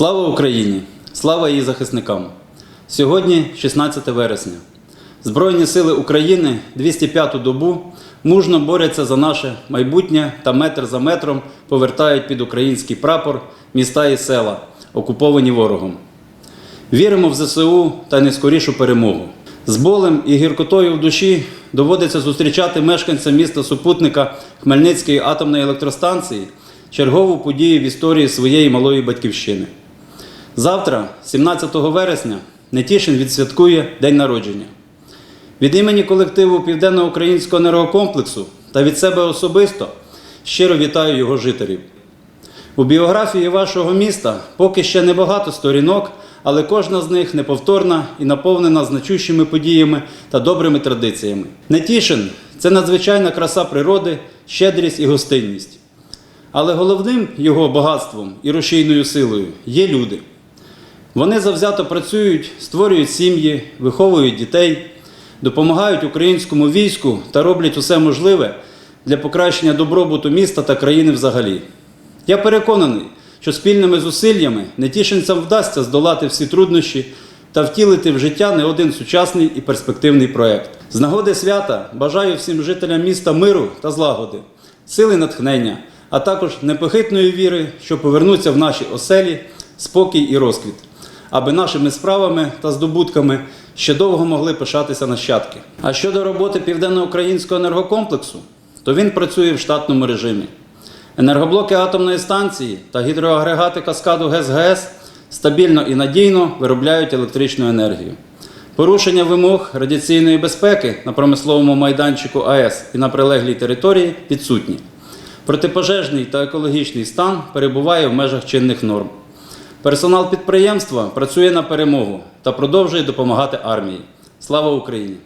Слава Україні! Слава її захисникам! Сьогодні 16 вересня. Збройні сили України 205-ту добу мужно борються за наше майбутнє та метр за метром повертають під український прапор міста і села, окуповані ворогом. Віримо в ЗСУ та найскорішу перемогу. З болем і гіркотою в душі доводиться зустрічати мешканцям міста супутника Хмельницької атомної електростанції чергову подію в історії своєї малої батьківщини. Завтра, 17 вересня, Нетішин відсвяткує День народження. Від імені колективу Південно-Українського енергокомплексу та від себе особисто щиро вітаю його жителів. У біографії вашого міста поки ще небагато сторінок, але кожна з них неповторна і наповнена значущими подіями та добрими традиціями. Нетішин це надзвичайна краса природи, щедрість і гостинність. Але головним його багатством і рушійною силою є люди. Вони завзято працюють, створюють сім'ї, виховують дітей, допомагають українському війську та роблять усе можливе для покращення добробуту міста та країни взагалі. Я переконаний, що спільними зусиллями нетішинцям вдасться здолати всі труднощі та втілити в життя не один сучасний і перспективний проект. З нагоди свята бажаю всім жителям міста миру та злагоди, сили натхнення, а також непохитної віри, що повернуться в наші оселі спокій і розквіт, аби нашими справами та здобутками ще довго могли пишатися нащадки. А щодо роботи Південно-Українського енергокомплексу, то він працює в штатному режимі. Енергоблоки атомної станції та гідроагрегати каскаду ГЕС-ГЕС стабільно і надійно виробляють електричну енергію. Порушення вимог радіаційної безпеки на промисловому майданчику АЕС і на прилеглій території відсутні. Протипожежний та екологічний стан перебуває в межах чинних норм. Персонал підприємства працює на перемогу та продовжує допомагати армії. Слава Україні!